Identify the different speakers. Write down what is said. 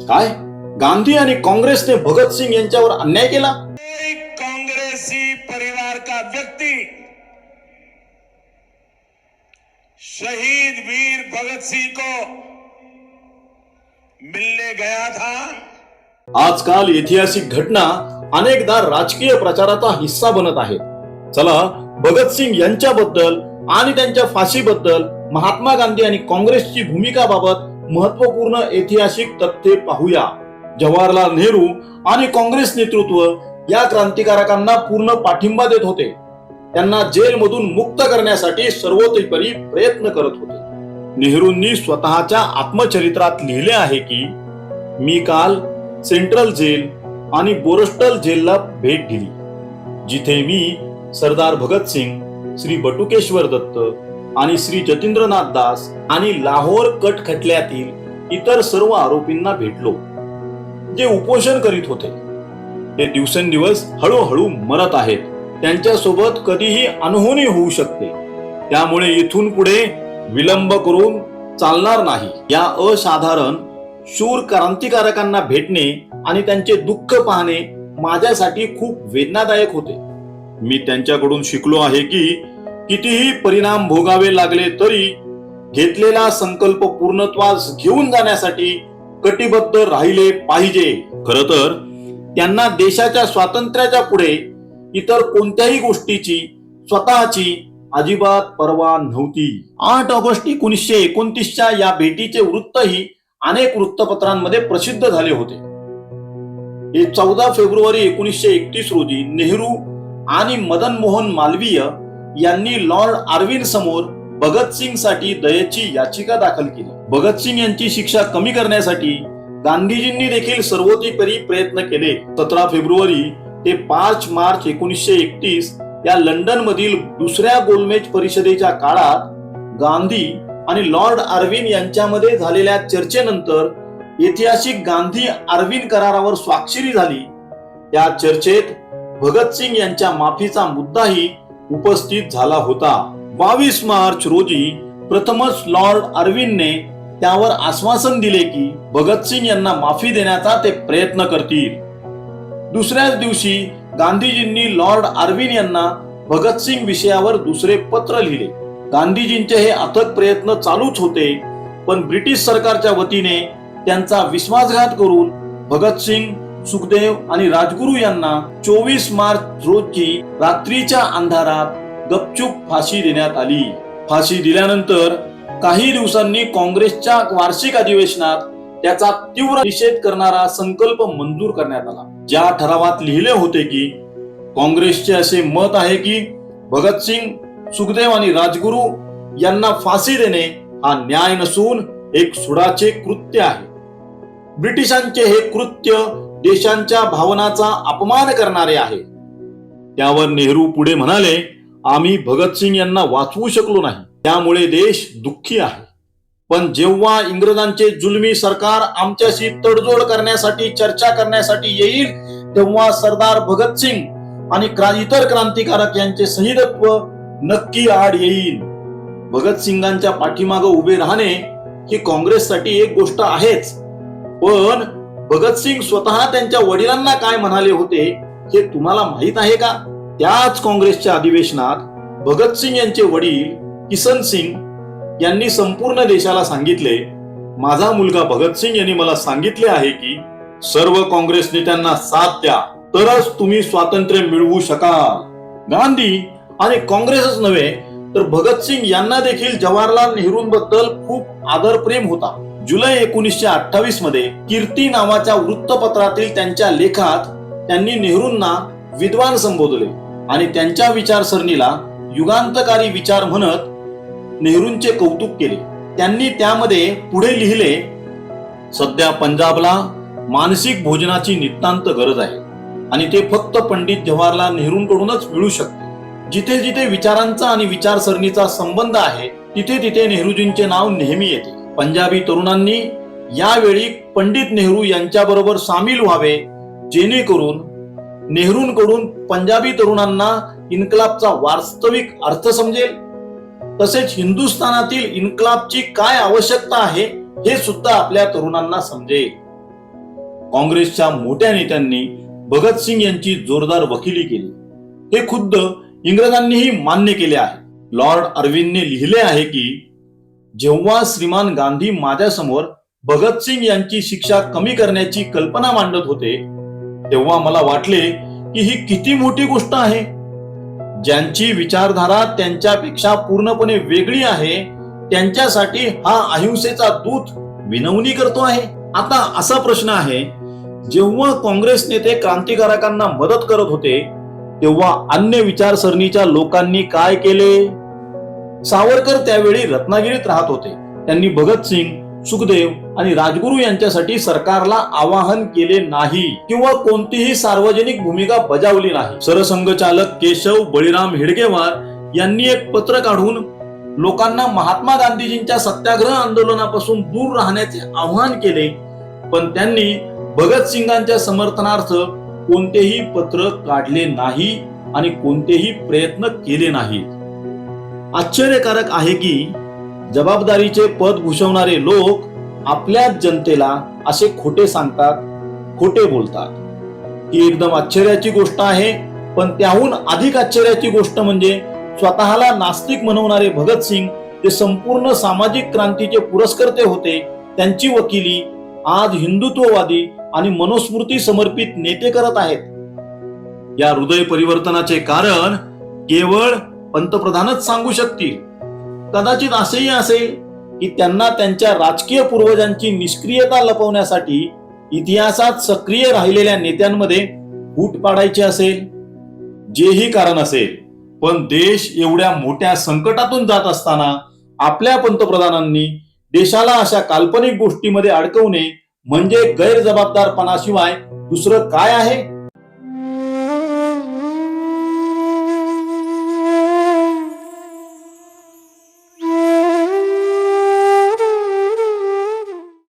Speaker 1: काय? गांधी आणि काँग्रेसने भगतसिंग यांच्यावर अन्याय केला?
Speaker 2: एक कांग्रेसी परिवार का व्यक्ति शहीद वीर भगत सिंह को मिलने गया था?
Speaker 1: आजकाल ऐतिहासिक घटना अनेकदा राजकीय प्रचाराचा हिस्सा बनत आहेत चला भगतसिंग यांच्याबद्दल आणि त्यांच्या फाशीबद्दल महात्मा गांधी आणि काँग्रेसची भूमिकाबाबत महत्त्वपूर्ण ऐतिहासिक तथ्ये पाहूया. जवाहरलाल नेहरू आणि काँग्रेस नेतृत्व या क्रांतिकारकांना पूर्ण पाठिंबा देत होते. त्यांना जेलमधून मुक्त करण्यासाठी सर्वतोपरी प्रयत्न करत होते. नेहरूंनी स्वतःच्या आत्मचरित्रात लिहिले आहे की मी काल सेंट्रल जेल आणि बोरस्टल जेलला भेट दिली जिथे मी सरदार भगतसिंग श्री बटुकेश्वर दत्त आणि श्री जतींद्रनाथ दास आणि लाहोर कट खटल्यातील इतर सर्व आरोपींना भेटलो जे उपोषण करीत होते. ते दिवसेंदिवस हळूहळू मरत आहेत. त्यांच्यासोबत कधीही अनहोनी होऊ शकते. त्यामुळे इथून पुढे विलंब करून चालणार नाही. या असाधारण शूर क्रांतिकारकांना भेटणे आणि त्यांचे दुःख पाहणे माझ्यासाठी खूप वेदनादायक होते. मी त्यांच्याकडून शिकलो आहे की कितीही परिणाम भोगावे लागले तरी घेतलेला संकल्प पूर्णत्वास घेऊन जाण्यासाठी कटिबद्ध राहिले पाहिजे. खर तर त्यांना देशाच्या स्वातंत्र्याच्या पुढे इतर कोणत्याही गोष्टीची स्वतःची अजिबात पर्वा नव्हती. आठ ऑगस्ट एकोणीसशे एकोणतीसच्या या भेटीचे वृत्तही अनेक वृत्तपत्रांमध्ये प्रसिद्ध झाले होते. हे चौदा फेब्रुवारी एकोणीसशे एकतीस रोजी नेहरू आणि मदन मोहन मालवीय यांनी लॉर्ड आर्विन समोर भगतसिंगसाठी दयेची याचिका दाखल केली. भगतसिंग यांची शिक्षा कमी करण्यासाठी गांधीजींनी देखील सर्वतोपरी प्रयत्न केले. सतरा फेब्रुवारी ते पाच मार्च एकोणीसशे एकतीस या लंडन मधील दुसऱ्या गोलमेज परिषदेच्या काळात गांधी आणि लॉर्ड आर्विन यांच्यामध्ये झालेल्या चर्चेनंतर ऐतिहासिक गांधी आर्विन करारावर स्वाक्षरी झाली. त्या चर्चेत भगतसिंग यांच्या माफीचा मुद्दाही उपस्थित झाला होता. बावीस मार्च रोजी प्रथमच लॉर्ड अरविंदने त्यावर आश्वासन दिले की भगतसिंग यांना माफी देण्याचा ते प्रयत्न करतील. दुसऱ्याच दिवशी गांधीजींनी लॉर्ड आर्विन यांना भगतसिंग विषयावर दुसरे पत्र लिहिले. गांधीजींचे हे अथक प्रयत्न चालूच होते पण ब्रिटिश सरकारच्या वतीने त्यांचा विश्वासघात करून भगतसिंग सुखदेव आणि राजगुरू यांना चोवीस मार्च रोजी रात्रीच्या अंधारात गपचूप फाशी देण्यात आली. फाशी दिल्यानंतर काही दिवसांनी काँग्रेसच्या वार्षिक अधिवेशनात त्याचा तीव्र निषेध करणारा संकल्प मंजूर करण्यात आला. ज्या ठरावात लिहिले होते की काँग्रेसचे असे मत आहे की भगतसिंग सुखदेव आणि राजगुरू यांना फाशी देणे हा न्याय नसून एक सुडाचे कृत्य आहे. ब्रिटिशांचे हे कृत्य देशांच्या भावनाचा अपमान करणारे आहे. त्यावर नेहरू पुढे म्हणाले आम्ही भगतसिंग यांना वाचवू शकलो नाही. त्यामुळे देश दुःखी आहे. पण जेव्हा इंग्रजांचे जुलमी सरकार आमच्याशी तडजोड करण्यासाठी चर्चा करण्यासाठी येईल तेव्हा सरदार भगतसिंग आणि इतर क्रांतिकारक यांचे संहितत्व नक्की आड येईल. भगतसिंगांच्या पाठीमागे उभे राहणे ही काँग्रेससाठी एक गोष्ट आहेच. पण भगतसिंग स्वतः त्यांच्या वडिलांना काय म्हणाले होते हे तुम्हाला माहीत आहे का? त्याच काँग्रेसच्या अधिवेशनात भगतसिंग यांचे वडील किसन सिंग यांनी संपूर्ण देशाला सांगितले माझा मुलगा भगतसिंग यांनी मला सांगितले आहे की सर्व काँग्रेस नेत्यांना साथ द्या तरच तुम्ही स्वातंत्र्य मिळवू शकाल. गांधी आणि काँग्रेसच नव्हे तर भगतसिंग यांना देखील जवाहरलाल नेहरूंबद्दल खूप आदरप्रेम होता. जुलै एकोणीसशे अठ्ठावीसमध्ये कीर्ती नावाच्या वृत्तपत्रातील त्यांच्या लेखात त्यांनी नेहरूंना विद्वान संबोधले आणि त्यांच्या विचारसरणीला युगांतकारी विचार म्हणत नेहरूंचे कौतुक केले. त्यांनी त्यामध्ये पुढे लिहिले सध्या पंजाबला मानसिक भोजनाची नितांत गरज आहे आणि ते फक्त पंडित जवाहरलाल नेहरूंकडूनच मिळू शकते. जिथे जिथे विचारांचा आणि विचारसरणीचा संबंध आहे तिथे तिथे नेहरूजींचे नाव नेहमी येते. पंजाबी तरुणांनी यावेळी पंडित नेहरू यांच्याबरोबर सामील व्हावे जेणेकरून नेहरूंकडून पंजाबी तरुणांना इन्कलाबचा वास्तविक अर्थ समजेल. तसेच हिंदुस्थानातील इन्कलाबची काय आवश्यकता आहे हे सुद्धा आपल्या तरुणांना समजेल. काँग्रेसच्या मोठ्या नेत्यांनी भगतसिंग यांची जोरदार वकिली केली. हे खुद्द इंग्रजांनीही मान्य केले आहे. लॉर्ड अरविंदने लिहिले आहे की जेव्हा श्रीमान गांधी माझ्यासमोर भगतसिंग यांची शिक्षा कमी करण्याची कल्पना मांडत होते तेव्हा मला वाटले की ही किती मोठी गोष्ट आहे. ज्यांची विचारधारा त्यांच्यापेक्षा पूर्णपणे वेगळी आहे त्यांच्यासाठी हा अहिंसेचा दूत विनवणी करतो आहे. आता असा प्रश्न आहे जेव्हा काँग्रेस नेते क्रांतिकारकांना मदत करत होते तेव्हा अन्य विचारसरणीच्या लोकांनी काय केले? सावरकर त्यावेळी रत्नागिरीत राहत होते. त्यांनी भगतसिंग सुखदेव आणि राजगुरू यांच्यासाठी सरकारला आवाहन केले नाही किंवा कोणतीही सार्वजनिक भूमिका बजावली नाही. सरसंघचालक केशव बळीराम हेडगेवार यांनी एक पत्र काढून लोकांना महात्मा गांधीजींच्या सत्याग्रह आंदोलनापासून दूर राहण्याचे आवाहन केले. पण त्यांनी भगतसिंगांच्या समर्थनार्थ कोणतेही पत्र काढले नाही आणि कोणतेही प्रयत्न केले नाहीत. आश्चर्यकारक आहे की जबाबदारीचे पद भूषवणारे लोक आपल्याच जनतेला असे खोटे सांगतात खोटे बोलतात. ही एकदम आश्चर्याची गोष्ट आहे पण त्याहून अधिक आश्चर्याची गोष्ट म्हणजे स्वतःला नास्तिक म्हणवणारे भगतसिंग ते संपूर्ण सामाजिक क्रांतीचे पुरस्कर्ते होते त्यांची वकिली आज हिंदुत्ववादी आणि मनुस्मृती समर्पित नेते करत आहेत. या हृदय परिवर्तनाचे कारण केवळ पंतप्रधानच सांगू शकतील. कदाचित असेही असेल की त्यांना त्यांच्या राजकीय पूर्वजांची निष्क्रियता लपवण्यासाठी इतिहासात सक्रिय राहिलेल्या नेत्यांमध्ये फूट पाडायची असेल जेही कारण असेल. पण देश एवढ्या मोठ्या संकटातून जात असताना आपल्या पंतप्रधानांनी देशाला अशा काल्पनिक गोष्टीमध्ये अडकवणे म्हणजे गैरजबाबदारपणाशिवाय दुसरं काय आहे?